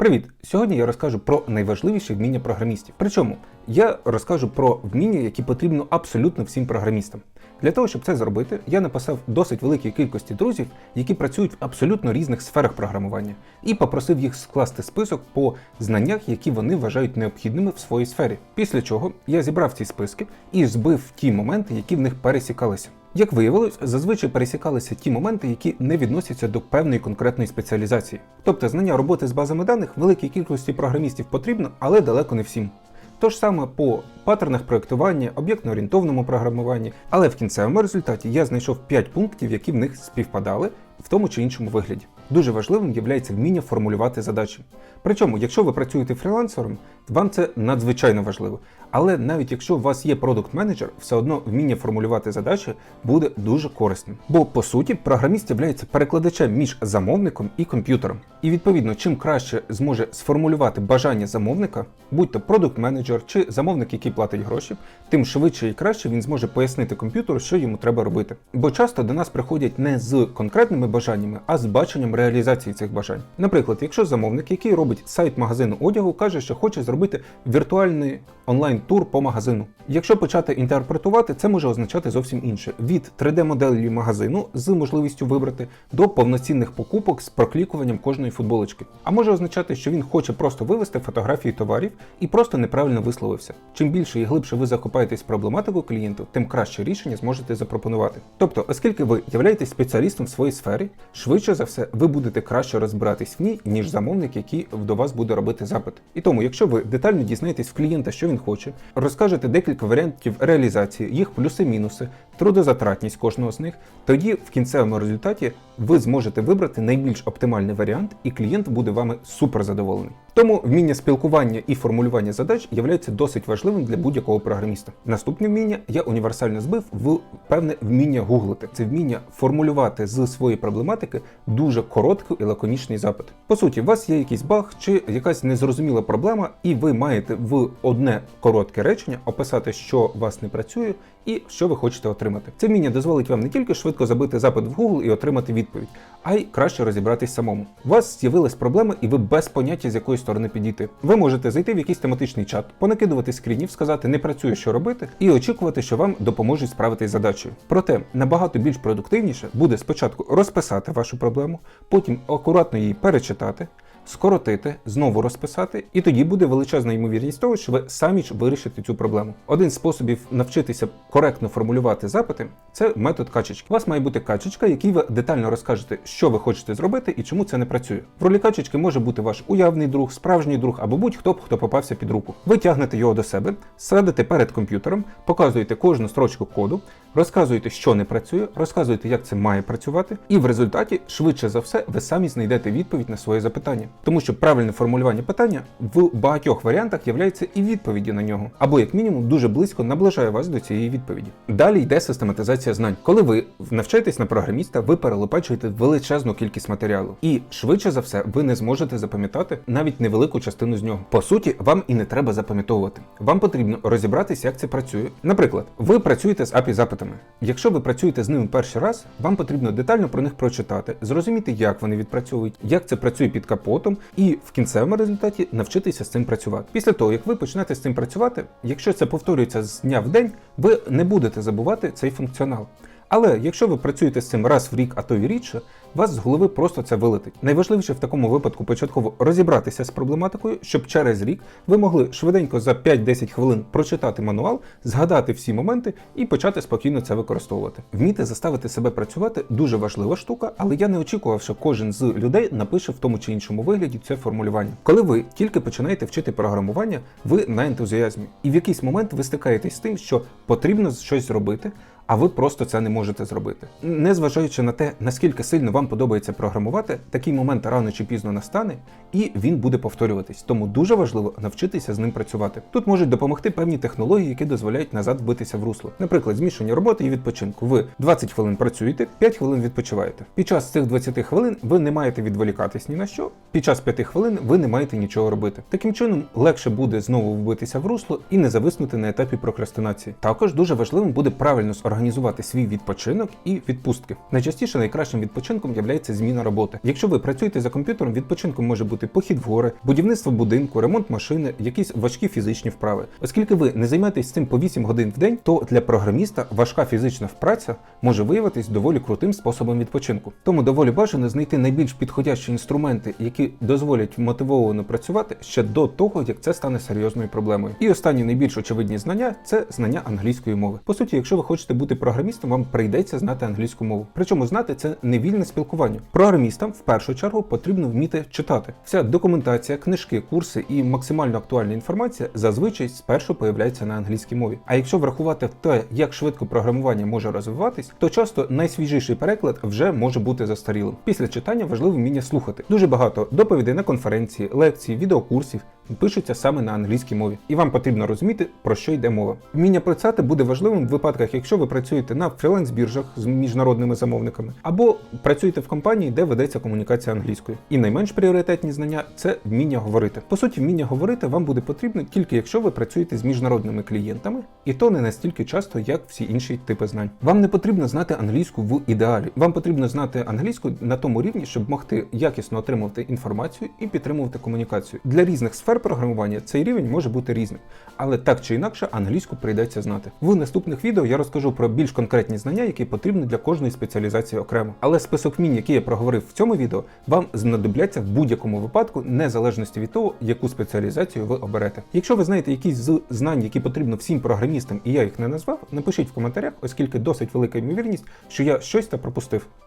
Привіт! Сьогодні я розкажу про найважливіші вміння програмістів. Причому я розкажу про вміння, які потрібно абсолютно всім програмістам. Для того, щоб це зробити, я написав досить великій кількості друзів, які працюють в абсолютно різних сферах програмування, і попросив їх скласти список по знаннях, які вони вважають необхідними в своїй сфері. Після чого я зібрав ці списки і збив ті моменти, які в них пересікалися. Як виявилось, зазвичай пересікалися ті моменти, які не відносяться до певної конкретної спеціалізації. Тобто знання роботи з базами даних великій кількості програмістів потрібно, але далеко не всім. Тож саме по паттернах проєктування, об'єктно-орієнтовному програмуванні, але в кінцевому результаті я знайшов 5 пунктів, які в них співпадали в тому чи іншому вигляді. Дуже важливим є вміння формулювати задачі. Причому, якщо ви працюєте фрілансером, вам це надзвичайно важливо. Але навіть якщо у вас є продукт-менеджер, все одно вміння формулювати задачі буде дуже корисним. Бо по суті програміст є перекладачем між замовником і комп'ютером. І відповідно, чим краще зможе сформулювати бажання замовника, будь то продукт-менеджер чи замовник, який платить гроші, тим швидше і краще він зможе пояснити комп'ютеру, що йому треба робити. Бо часто до нас приходять не з конкретними бажаннями, а з баченням реалізації цих бажань. Наприклад, якщо замовник, який робить сайт магазину одягу, каже, що хоче зробити віртуальний онлайн-тур по магазину. Якщо почати інтерпретувати, це може означати зовсім інше: від 3D-моделі магазину з можливістю вибрати до повноцінних покупок з проклікуванням кожної футболочки. А може означати, що він хоче просто вивести фотографії товарів і просто неправильно висловився. Чим більше і глибше ви захопаєтесь в проблематику клієнту, тим краще рішення зможете запропонувати. Тобто, оскільки ви являєтесь спеціалістом в своїй сфері, швидше за все ви будете краще розбиратись в ній, ніж замовник, який до вас буде робити запит. І тому, якщо ви детально дізнаєтесь в клієнта, що він хоче, розкажете декілька варіантів реалізації, їх плюси-мінуси, трудозатратність кожного з них, тоді в кінцевому результаті ви зможете вибрати найбільш оптимальний варіант, і клієнт буде вами супер задоволений. Тому вміння спілкування і формулювання задач є досить важливим для будь-якого програміста. Наступне вміння я універсально збив в певне вміння гуглити. Це вміння формулювати з своєї проблематики дуже короткий і лаконічний запит. По суті, у вас є якийсь баг чи якась незрозуміла проблема, і ви маєте в одне коротке речення описати, що у вас не працює, і що ви хочете отримати. Це вміння дозволить вам не тільки швидко забити запит в Google і отримати відповідь, а й краще розібратись самому. У вас з'явилась проблема, і ви без поняття з якої сторони підійти. Ви можете зайти в якийсь тематичний чат, понакидувати скрінів, сказати не працює, що робити, і очікувати, що вам допоможуть справитись задачею. Проте набагато більш продуктивніше буде спочатку розписати вашу проблему, потім акуратно її перечитати скоротити, знову розписати, і тоді буде величезна ймовірність того, що ви самі ж вирішите цю проблему. Один з способів навчитися коректно формулювати запити це метод качечки. У вас має бути качечка, який ви детально розкажете, що ви хочете зробити і чому це не працює. В ролі качечки може бути ваш уявний друг, справжній друг або будь-хто, хто попався під руку. Ви тягнете його до себе, садите перед комп'ютером, показуєте кожну строчку коду, розказуєте, що не працює, розказуєте, як це має працювати, і в результаті, швидше за все, ви самі знайдете відповідь на своє запитання. Тому що правильне формулювання питання в багатьох варіантах являється і відповіді на нього, або як мінімум дуже близько наближає вас до цієї відповіді. Далі йде систематизація знань. Коли ви навчаєтесь на програміста, ви перелопачуєте величезну кількість матеріалу, і швидше за все ви не зможете запам'ятати навіть невелику частину з нього. По суті, вам і не треба запам'ятовувати. Вам потрібно розібратися, як це працює. Наприклад, ви працюєте з API запитами. Якщо ви працюєте з ними перший раз, вам потрібно детально про них прочитати, зрозуміти, як вони відпрацьовують, як це працює під капотом і в кінцевому результаті навчитися з цим працювати. Після того, як ви почнете з цим працювати, якщо це повторюється з дня в день, ви не будете забувати цей функціонал. Але якщо ви працюєте з цим раз в рік, а то й рідше, вас з голови просто це вилетить. Найважливіше в такому випадку початково розібратися з проблематикою, щоб через рік ви могли швиденько за 5-10 хвилин прочитати мануал, згадати всі моменти і почати спокійно це використовувати. Вміти заставити себе працювати дуже важлива штука, але я не очікував, що кожен з людей напише в тому чи іншому вигляді це формулювання. Коли ви тільки починаєте вчити програмування, ви на ентузіазмі, і в якийсь момент ви стикаєтесь з тим, що потрібно щось зробити а ви просто це не можете зробити. Незважаючи на те, наскільки сильно вам подобається програмувати, такий момент рано чи пізно настане, і він буде повторюватись. Тому дуже важливо навчитися з ним працювати. Тут можуть допомогти певні технології, які дозволяють назад вбитися в русло. Наприклад, змішання роботи і відпочинку. Ви 20 хвилин працюєте, 5 хвилин відпочиваєте. Під час цих 20 хвилин ви не маєте відволікатись ні на що. Під час 5 хвилин ви не маєте нічого робити. Таким чином легше буде знову вбитися в русло і не зависнути на етапі прокрастинації. Також дуже важливим буде правильно зорганізувати організувати свій відпочинок і відпустки. Найчастіше найкращим відпочинком є зміна роботи. Якщо ви працюєте за комп'ютером, відпочинком може бути похід в гори, будівництво будинку, ремонт машини, якісь важкі фізичні вправи. Оскільки ви не займаєтесь цим по 8 годин в день, то для програміста важка фізична впраця може виявитись доволі крутим способом відпочинку. Тому доволі бажано знайти найбільш підходящі інструменти, які дозволять мотивовано працювати ще до того, як це стане серйозною проблемою. І останні найбільш очевидні знання це знання англійської мови. По суті, якщо ви хочете бути програмістом, вам прийдеться знати англійську мову. Причому знати це не вільне спілкування. Програмістам в першу чергу потрібно вміти читати. Вся документація, книжки, курси і максимально актуальна інформація зазвичай спершу появляється на англійській мові. А якщо врахувати те, як швидко програмування може розвиватись, то часто найсвіжіший переклад вже може бути застарілим. Після читання важливо вміння слухати. Дуже багато доповідей на конференції, лекцій, відеокурсів пишуться саме на англійській мові, і вам потрібно розуміти, про що йде мова. Вміння писати буде важливим в випадках, якщо ви працюєте на фріланс-біржах з міжнародними замовниками, або працюєте в компанії, де ведеться комунікація англійською. І найменш пріоритетні знання це вміння говорити. По суті, вміння говорити вам буде потрібно тільки якщо ви працюєте з міжнародними клієнтами, і то не настільки часто, як всі інші типи знань. Вам не потрібно знати англійську в ідеалі. Вам потрібно знати англійську на тому рівні, щоб могти якісно отримувати інформацію і підтримувати комунікацію. Для різних сфер програмування цей рівень може бути різним, але так чи інакше англійську прийдеться знати. В наступних відео я розкажу про більш конкретні знання, які потрібні для кожної спеціалізації окремо. Але список вмінь, який я проговорив в цьому відео, вам знадобляться в будь-якому випадку, незалежності від того, яку спеціалізацію ви оберете. Якщо ви знаєте якісь з знань, які потрібно всім програмістам, і я їх не назвав, напишіть в коментарях, оскільки досить велика ймовірність, що я щось та пропустив.